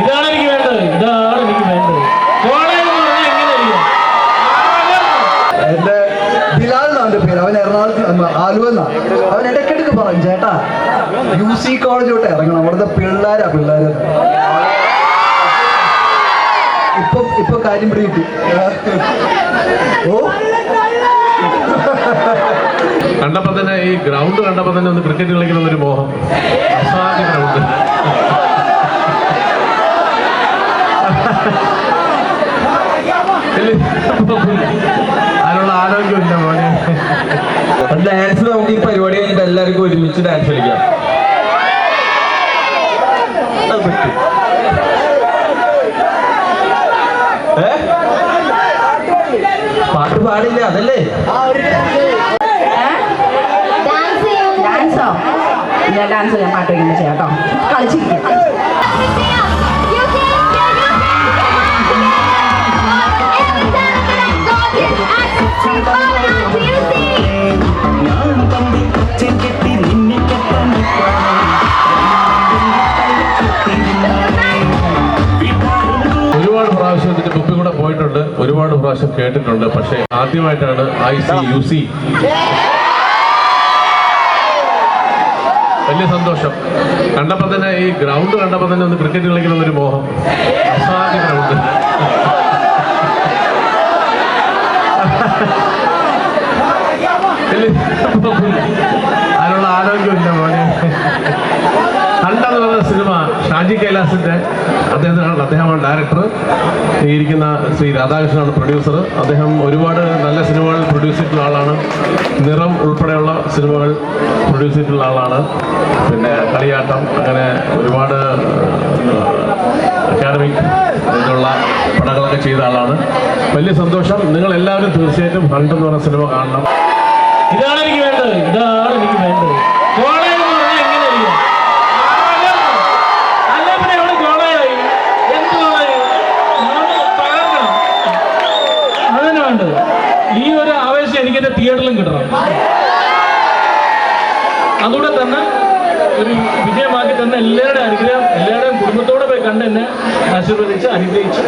ഇതാണ് എനിക്ക് വേണ്ടത്. ഇതാണ് എനിക്ക് വേണ്ടത്. എന്റെ ബിലാൽ എന്നാണ് പേര്. അവൻ എറണാകുളത്ത് ആലുവ അവൻ ഇടയ്ക്കിടയ്ക്ക് പറയും ചേട്ടാ യു സി കോളേജോട്ട് ഇറങ്ങണം. അവിടുത്തെ പിള്ളേരാ പിള്ളേര്. ഇപ്പൊ ഇപ്പൊ കാര്യം പിടികിട്ടി ഓ. കണ്ടപ്പോ തന്നെ ഈ ഗ്രൗണ്ട് കണ്ടപ്പോ തന്നെ ഒന്ന് ക്രിക്കറ്റ് കളിക്കണം ഒരു മോഹം. അസാധ്യ ഗ്രൗണ്ട് അതിനുള്ള ആരോഗ്യമില്ല മോനെ. ഡാൻസ് നമുക്ക് ഈ പരിപാടി കഴിഞ്ഞിട്ട് എല്ലാവർക്കും ഒരുമിച്ച് ഡാൻസ് കളിക്കാം. പാട്ട് പാടില്ല അതല്ലേ? ഡാൻസോ ഞാൻ ഡാൻസ് ഞാൻ പാട്ട് കഴിഞ്ഞാൽ ചെയ്യാം കേട്ടോ. കളിച്ചിരിക്കാം. പോയിട്ടുണ്ട്. ഒരുപാട് പ്രാവശ്യം കേട്ടിട്ടുണ്ട്. പക്ഷേ ആദ്യമായിട്ടാണ് ഐ സി യു സി വലിയ സന്തോഷം. കണ്ടപ്പോ തന്നെ ഈ ഗ്രൗണ്ട് കണ്ടപ്പോ തന്നെ ഒന്ന് ക്രിക്കറ്റ് കളിക്കുന്ന ഒരു മോഹം. അസാധ്യ ഗ്രൗണ്ട് അതിനുള്ള ആരോഗ്യമില്ല മോനെ. കണ്ടെന്ന് പറഞ്ഞ സിനിമ ഷാജി കൈലാസിന്റെ അദ്ദേഹത്തിനാണ്. അദ്ദേഹമാണ് ഡയറക്ടർ ഇരിക്കുന്ന ശ്രീ രാധാകൃഷ്ണനാണ് പ്രൊഡ്യൂസർ അദ്ദേഹം ഒരുപാട് നല്ല സിനിമകൾ പ്രൊഡ്യൂസ് ചെയ്തിട്ടുള്ള ആളാണ്. നിറം ഉൾപ്പെടെയുള്ള സിനിമകൾ പ്രൊഡ്യൂസ് ചെയ്തിട്ടുള്ള ആളാണ്. പിന്നെ കളിയാട്ടം അങ്ങനെ ഒരുപാട് അക്കാഡമിക് ഇതിലുള്ള പടങ്ങളൊക്കെ ചെയ്ത ആളാണ്. വലിയ സന്തോഷം. നിങ്ങൾ എല്ലാവരും തീർച്ചയായിട്ടും ഹണ്ട് എന്ന് പറഞ്ഞ സിനിമ കാണണം. ഇതാണ് എനിക്ക് വേണ്ടത്. ഇതാണ് എനിക്ക് വേണ്ടത്. ഈ ഒരു ആവേശം എനിക്ക് എന്റെ തിയേറ്ററിലും കിട്ടണം. അതുകൂടെ തന്നെ ഒരു വിജയമാക്കി തന്നെ എല്ലാവരുടെ അനുഗ്രഹം എല്ലാവരുടെയും കുടുംബത്തോടെ പോയി കണ്ട് എന്നെ ആശീർവദിച്ച് അനുഗ്രഹിച്ച്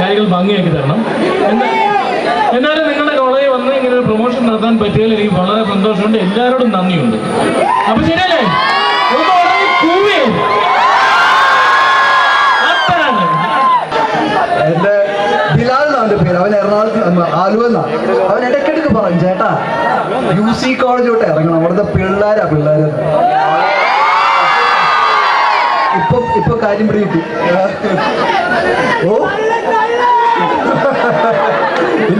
കാര്യങ്ങൾ ഭംഗിയാക്കി തരണം. എന്ന് എന്നാലും നിങ്ങളുടെ വന്ന് ഇങ്ങനെ ഒരു പ്രൊമോഷൻ നടത്താൻ പറ്റിയതിൽ എനിക്ക് വളരെ സന്തോഷമുണ്ട്. എല്ലാവരോടും നന്ദിയുണ്ട്. അപ്പൊ ശരിയല്ലേ? ഉടനെ എന്റെ ബിലാൽ എന്നാണ് പേര്. അവൻ എറണാകുളത്ത് ആലുവ അവൻ ഇടയ്ക്കിടയ്ക്ക് പറയും ചേട്ടാ യു സി കോളേജോട്ട് ഇറങ്ങണം. അവിടുത്തെ പിള്ളേരാ പിള്ളേര്. ഇപ്പൊ ഇപ്പൊ കാര്യം പിടികിട്ടി. ഓ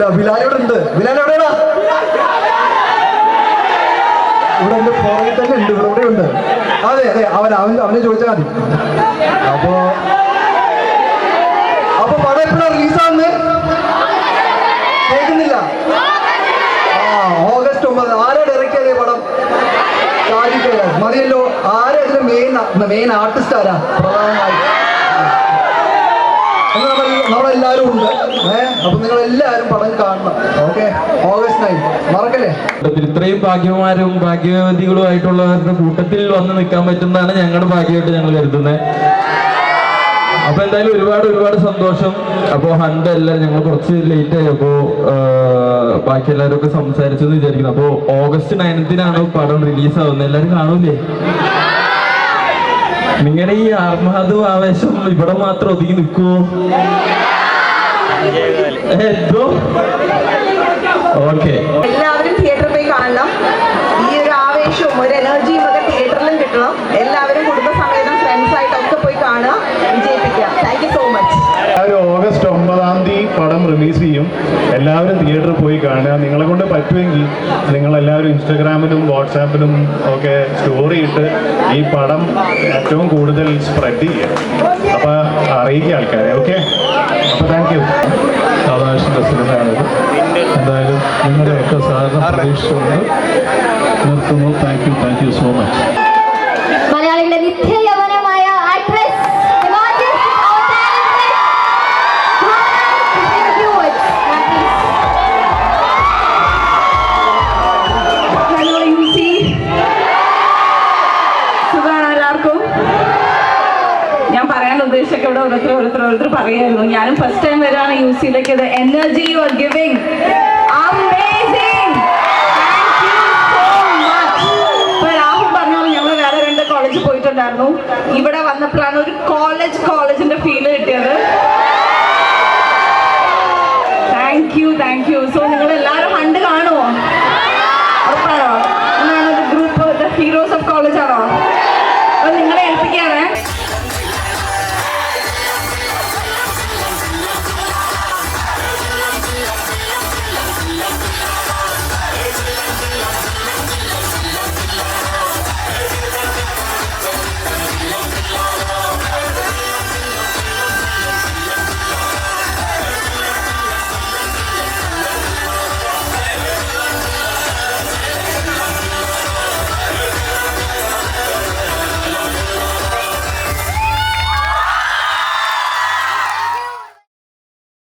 ഇല്ല ബിലാൽ ഇവിടെ ഉണ്ട്. ബിലാൽ എവിടെയാണ് ഇവിടെ എന്റെ പുറകിൽ തന്നെ ഉണ്ട് ഇവിടെ ഇവിടെ ഉണ്ട്. അതെ അതെ അവൻ അവൻ അവനെ ചോദിച്ചാൽ മതി. അപ്പോ അപ്പൊ പടം എപ്പോഴാ റിലീസാന്ന്? കേൾക്കുന്നില്ല. ഓഗസ്റ്റ് ഒമ്പത്. ആരാ ഡയറക്റ്റ് ചെയ്തേ പടം? മതിയല്ലോ. ആരാ ഇതിന്റെ മെയിൻ മെയിൻ ആർട്ടിസ്റ്റ് ആരാ? പ്രധാനമായി. എന്ന് ഉണ്ട്. അപ്പൊ നിങ്ങൾ എല്ലാവരും പടം കാണണം. ഓക്കെ? ഓഗസ്റ്റ് നയൻ മറക്കല്ലേ? ഇത്രയും ഭാഗ്യവാന്മാരും ഭാഗ്യവതികളും ആയിട്ടുള്ളവരുടെ കൂട്ടത്തിൽ വന്ന് നിൽക്കാൻ പറ്റുന്നതാണ് ഞങ്ങളുടെ ഭാഗ്യമായിട്ട് ഞങ്ങൾ കരുതുന്നത് അപ്പൊ എന്തായാലും ഒരുപാട് ഒരുപാട് സന്തോഷം. അപ്പോ ഹണ്ട് എല്ലാരും ഞങ്ങൾ കുറച്ച് ലേറ്റ് ആയി. അപ്പോ ബാക്കി എല്ലാവരും ഒക്കെ സംസാരിച്ചെന്ന് വിചാരിക്കുന്നു. അപ്പോ ഓഗസ്റ്റ് നയൻത്തിനാണ് പടം റിലീസ് ആവുന്നത്. എല്ലാവരും കാണൂലേ നിങ്ങളുടെ ഈ ആത്മഹത്യ ആവേശം ഇവിടെ മാത്രം ഒതുങ്ങി നിൽക്കുമോ എന്തോ ഓക്കെ എല്ലാവരും തിയേറ്ററിൽ പോയി കാണണം. ഈ ഒരു ആവേശവും ഒരു എനർജിയും ഒക്കെ തിയേറ്ററിലും കിട്ടണം എല്ലാവരും കുടുംബസമേതം ഫ്രണ്ട്സ് ആയിട്ടൊക്കെ പോയി കാണുക വിജയിപ്പിക്കുക താങ്ക് യു സോ മച്ച് ഒരു ഓഗസ്റ്റ് ഒമ്പതാം തീയതി പടം റിലീസ് ചെയ്യും. എല്ലാവരും തിയേറ്ററിൽ പോയി കാണുക. നിങ്ങളെ കൊണ്ട് പറ്റുമെങ്കിൽ നിങ്ങളെല്ലാവരും ഇൻസ്റ്റഗ്രാമിലും വാട്സാപ്പിലും ഒക്കെ സ്റ്റോറി ഇട്ട് ഈ പടം ഏറ്റവും കൂടുതൽ സ്പ്രെഡ് ചെയ്യുക. അപ്പോൾ അറിയിക്കുക ആൾക്കാരെ ഓക്കെ അപ്പോൾ താങ്ക് യു രാധാകൃഷ്ണന്റെ സിനിമയാണിത് എന്തായാലും നിങ്ങളുടെയൊക്കെ സഹകരണം പ്രതീക്ഷിച്ചുകൊണ്ട് നിർത്തുന്നു. Thank you thank you so much ഓരോരുത്തർ ഓരോരുത്തർ ഓരോരുത്തർ പറയായിരുന്നു ഞാനും ഫസ്റ്റ് ടൈം വരാണ് യു സിയിലേക്ക് ഇത് എനർജി യു ആർ ഗിവിംഗ് ഞങ്ങൾ വേറെ രണ്ട് കോളേജിൽ പോയിട്ടുണ്ടായിരുന്നു.